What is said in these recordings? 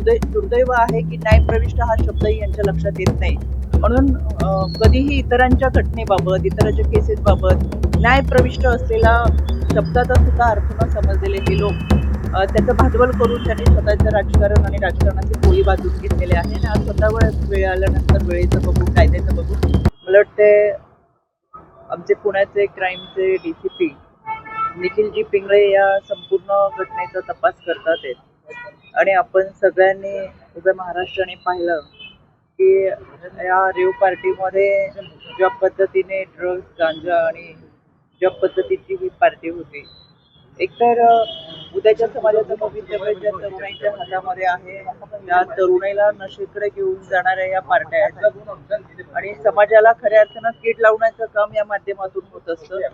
दुर्दैव आहे की न्यायप्रविष्ट हा शब्दही यांच्या लक्षात येत नाही. म्हणून कधीही इतरांच्या घटनेबाबत इतरांच्या केसेसबाबत न्यायप्रविष्ट असलेला शब्दाचा सुद्धा अर्थ न समजलेले हे लोक त्याचं भांडवल करून त्यांनी स्वतःचं राजकारण आणि राजकारणाची पोळी बाजून घेतलेले आहे. आणि आज स्वतःवर वेळ आल्यानंतर वेळेचं बघू कायद्याचं बघू मला वाटते आमचे पुण्याचे क्राईमचे डी सी पी निखिलजी पिंगळे या संपूर्ण घटनेचा तपास करतात आहेत. आणि आपण सगळ्यांनी उभ्या महाराष्ट्राने पाहिलं की या रेव पार्टीमध्ये ज्या पद्धतीने ड्रग्ज गांजा आणि ज्या पद्धतीची ही पार्टी होती. एकतर उद्याच्या समाजाचं भवितव्य ज्या तरुणाईच्या हातामध्ये आहे त्या तरुणाईला नशेकडे घेऊन जाणाऱ्या या पार्ट्या आहेत. आणि समाजाला खऱ्या अर्थानं कीड लावण्याचं काम या माध्यमातून होत असतं.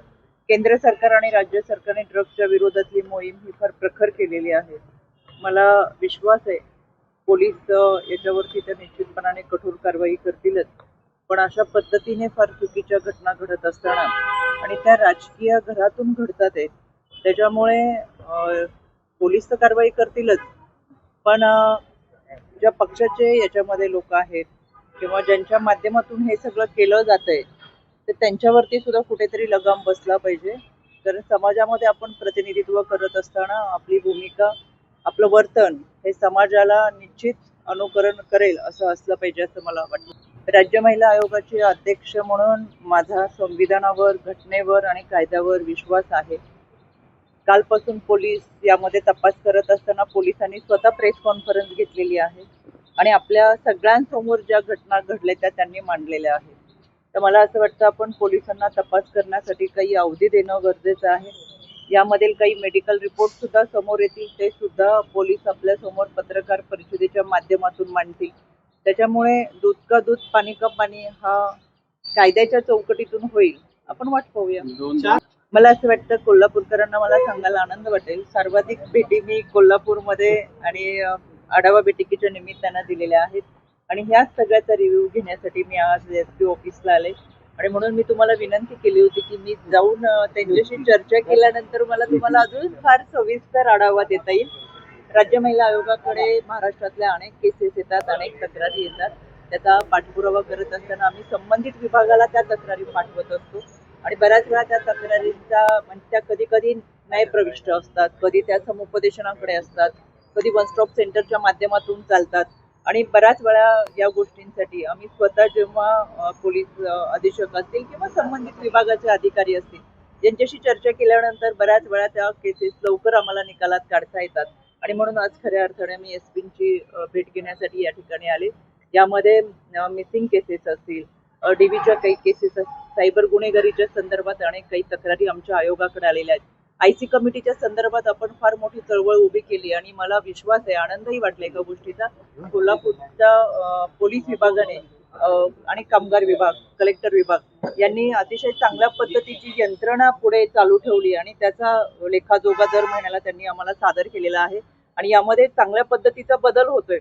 केंद्र सरकार आणि राज्य सरकारने ड्रग्सच्या विरोधातली मोहीम ही फार प्रखर केलेली आहे. मला विश्वास आहे पोलीस याच्यावरती तर निश्चितपणाने कठोर कारवाई करतीलच. पण अशा पद्धतीने फार चुकीच्या घटना घडत असताना आणि त्या राजकीय घरातून घडतात आहेत त्याच्यामुळे पोलीस तर कारवाई करतीलच. पण ज्या पक्षाचे याच्यामध्ये लोक आहेत किंवा ज्यांच्या माध्यमातून हे सगळं केलं जातंय तर त्यांच्यावरती सुद्धा कुठेतरी लगाम बसला पाहिजे. कारण समाजामध्ये आपण प्रतिनिधित्व करत असताना आपली भूमिका आपलं वर्तन हे समाजाला निश्चित अनुकरण करेल असं असलं पाहिजे असं मला वाटतं. राज्य महिला आयोगाचे अध्यक्ष म्हणून माझा संविधानावर घटनेवर आणि कायद्यावर विश्वास आहे. कालपासून पोलीस यामध्ये तपास करत असताना पोलिसांनी स्वतः प्रेस कॉन्फरन्स घेतलेली आहे आणि आपल्या सगळ्यांसमोर ज्या घटना घडल्या त्या त्यांनी मांडलेल्या आहेत. तर मला असं वाटतं आपण पोलिसांना तपास करण्यासाठी काही अवधी देणं गरजेचं आहे. यामधील काही मेडिकल रिपोर्ट सुद्धा समोर येतील ते सुद्धा पोलीस आपल्यासमोर पत्रकार परिषदेच्या माध्यमातून मांडतील. त्याच्यामुळे दूध का दूध पाणी का पाणी हा कायद्याच्या चौकटीतून होईल आपण वाट पाहूया. मला असं वाटतं कोल्हापूरकरांना मला सांगायला आनंद वाटेल. सर्वाधिक भेटी मी कोल्हापूरमध्ये आणि आढावा बैठकीच्या निमित्तानं दिलेल्या आहेत. आणि ह्याच सगळ्याचा रिव्ह्यू घेण्यासाठी मी आज एस पी ऑफिसला आले. आणि म्हणून मी तुम्हाला विनंती केली होती की मी जाऊन त्यांच्याशी चर्चा केल्यानंतर मला तुम्हाला अजून फार सविस्तर आढावा देता येईल. राज्य महिला आयोगाकडे महाराष्ट्रातल्या अनेक केसेस येतात अनेक तक्रारी येतात. त्याचा पाठपुरावा करत असताना आम्ही संबंधित विभागाला त्या तक्रारी पाठवत असतो. आणि बऱ्याच वेळा त्या तक्रारींचा म्हणजे त्या कधी कधी न्यायप्रविष्ट असतात कधी त्या समुपदेशनाकडे असतात कधी वन स्टॉप सेंटरच्या माध्यमातून चालतात. आणि बऱ्याच वेळा या गोष्टींसाठी आम्ही स्वतः जेव्हा पोलीस अधीक्षक असतील किंवा संबंधित विभागाचे अधिकारी असतील यांच्याशी चर्चा केल्यानंतर बऱ्याच वेळा त्या केसेस लवकर आम्हाला निकालात काढता येतात. आणि म्हणून आज खऱ्या अर्थाने मी एस पींची भेट घेण्यासाठी या ठिकाणी आले. यामध्ये मिसिंग केसेस असतील डीबीच्या काही केसेस सायबर गुन्हेगारीच्या संदर्भात अनेक काही तक्रारी आमच्या आयोगाकडे आलेल्या आहेत. आय सी कमिटीच्या संदर्भात आपण फार मोठी चळवळ उभी केली आणि मला विश्वास आहे आनंदही वाटला एका गोष्टीचा. कोल्हापूरच्या पोलीस विभागाने आणि कामगार विभाग कलेक्टर विभाग यांनी अतिशय चांगल्या पद्धतीची यंत्रणा पुढे चालू ठेवली आणि त्याचा लेखाजोखा दर महिन्याला त्यांनी आम्हाला सादर केलेला आहे आणि यामध्ये चांगल्या पद्धतीचा बदल होतोय.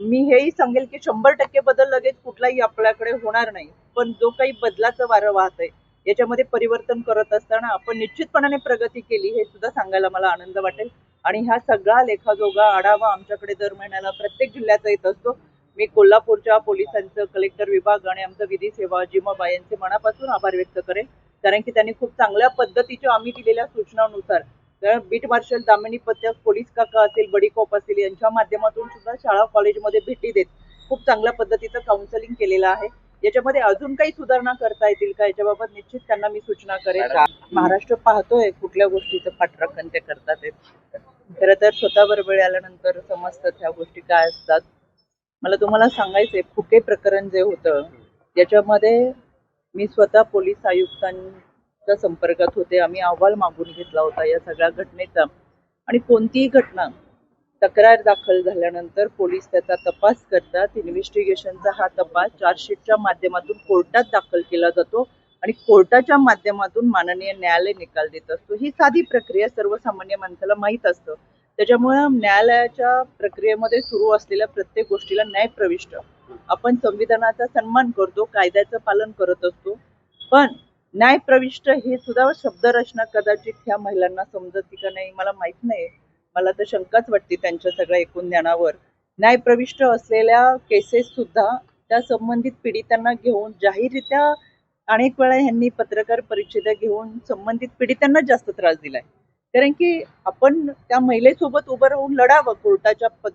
मी हेही सांगेल की शंभर टक्के बदल लगेच कुठलाही आपल्याकडे होणार नाही पण जो काही बदलाचं वारं वाहत आहे याच्यामध्ये परिवर्तन करत असताना आपण निश्चितपणाने प्रगती केली हे सुद्धा सांगायला मला आनंद वाटेल. आणि ह्या सगळा लेखाजोगा आढावा आमच्याकडे दर महिन्याला प्रत्येक जिल्ह्याचा येत असतो. मी कोल्हापूरच्या पोलिसांचं कलेक्टर विभाग आणि आमचं विधी सेवा जिमाबा यांचे मनापासून आभार व्यक्त करेन. कारण की त्यांनी खूप चांगल्या पद्धतीच्या आम्ही दिलेल्या सूचनानुसार बीट मार्शल दामिनी पथक पोलीस काका असेल बडीकोप असेल यांच्या माध्यमातून सुद्धा शाळा कॉलेजमध्ये भेटी देत खूप चांगल्या पद्धतीचं काउन्सिलिंग केलेलं आहे. याच्यामध्ये अजून काही सुधारणा करता येतील का? याच्याबाबत निश्चित त्यांना मी सूचना करेन. महाराष्ट्र पाहतोय कुठल्या गोष्टीचं पाठराखण ते करतात. खरं तर स्वतःवर वेळ आल्यानंतर समजतात ह्या गोष्टी काय असतात. मला तुम्हाला सांगायचंय फुके प्रकरण जे होतं याच्यामध्ये मी स्वतः पोलीस आयुक्तांच्या संपर्कात होते. आम्ही अहवाल मागून घेतला होता या सगळ्या घटनेचा. आणि कोणतीही घटना तक्रार दाखल झाल्यानंतर पोलीस त्याचा तपास करतात. इन्व्हेस्टिगेशनचा हा तपास चार्जशीटच्या माध्यमातून कोर्टात दाखल केला जातो आणि कोर्टाच्या माध्यमातून माननीय न्यायालय निकाल देत असतो. ही साधी प्रक्रिया सर्वसामान्य माणसाला माहीत असतं. त्याच्यामुळं न्यायालयाच्या प्रक्रियेमध्ये सुरू असलेल्या प्रत्येक गोष्टीला न्यायप्रविष्ट आपण संविधानाचा सन्मान करतो कायद्याचं पालन करत असतो. पण न्यायप्रविष्ट हे सुद्धा शब्दरचना कदाचित ह्या महिलांना समजत का नाही मला माहीत नाही मला तर शंकाच वाटते त्यांच्या सगळ्या एकूण ज्ञानावर. न्यायप्रविष्ट असलेल्या केसेस सुद्धा त्या संबंधित पीडितांना घेऊन जाहीररित्या अनेक वेळा ह्यांनी पत्रकार परिषदा घेऊन संबंधित पीडितांना जास्त त्रास दिलाय. कारण की आपण त्या महिलेसोबत उभं राहून लढावं कोर्टाच्या पद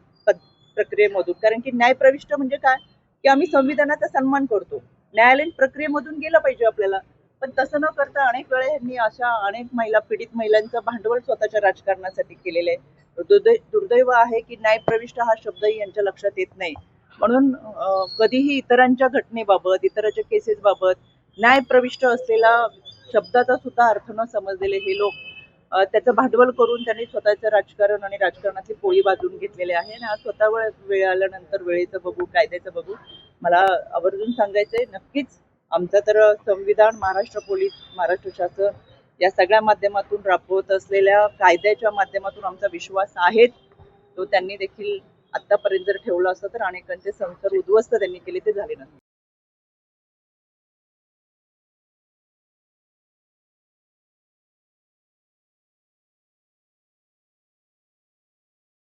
प्रक्रियेमधून. कारण की न्यायप्रविष्ट म्हणजे काय? की आम्ही संविधानाचा सन्मान करतो. न्यायालयीन प्रक्रियेमधून गेलं पाहिजे आपल्याला. पण तसं न करता अनेक वेळेनी अशा अनेक महिला पीडित महिलांचं भांडवल स्वतःच्या राजकारणासाठी केलेलं आहे. दुर्दै दुर्दैव आहे की न्यायप्रविष्ट हा शब्दही यांच्या लक्षात येत नाही. म्हणून कधीही इतरांच्या घटनेबाबत इतरांच्या केसेस बाबत न्यायप्रविष्ट असलेला शब्दाचा सुद्धा अर्थ न समजलेले हे लोक त्याचं भांडवल करून त्यांनी स्वतःचं राजकारण आणि राजकारणातली पोळी बाजून घेतलेले आहे. आणि आज स्वतः वेळ वेळ आल्यानंतर वेळेचं बघू कायद्याचं बघू. मला आवर्जून सांगायचंय नक्कीच आमचं तर संविधान महाराष्ट्र पोलीस महाराष्ट्र शासन या सगळ्या माध्यमातून राबवत असलेल्या कायद्याच्या माध्यमातून आमचा विश्वास आहे. तो त्यांनी देखील आतापर्यंत जर ठेवला असतं तर अनेकांचे संसार उद्ध्वस्त त्यांनी केले ते झाले नसते.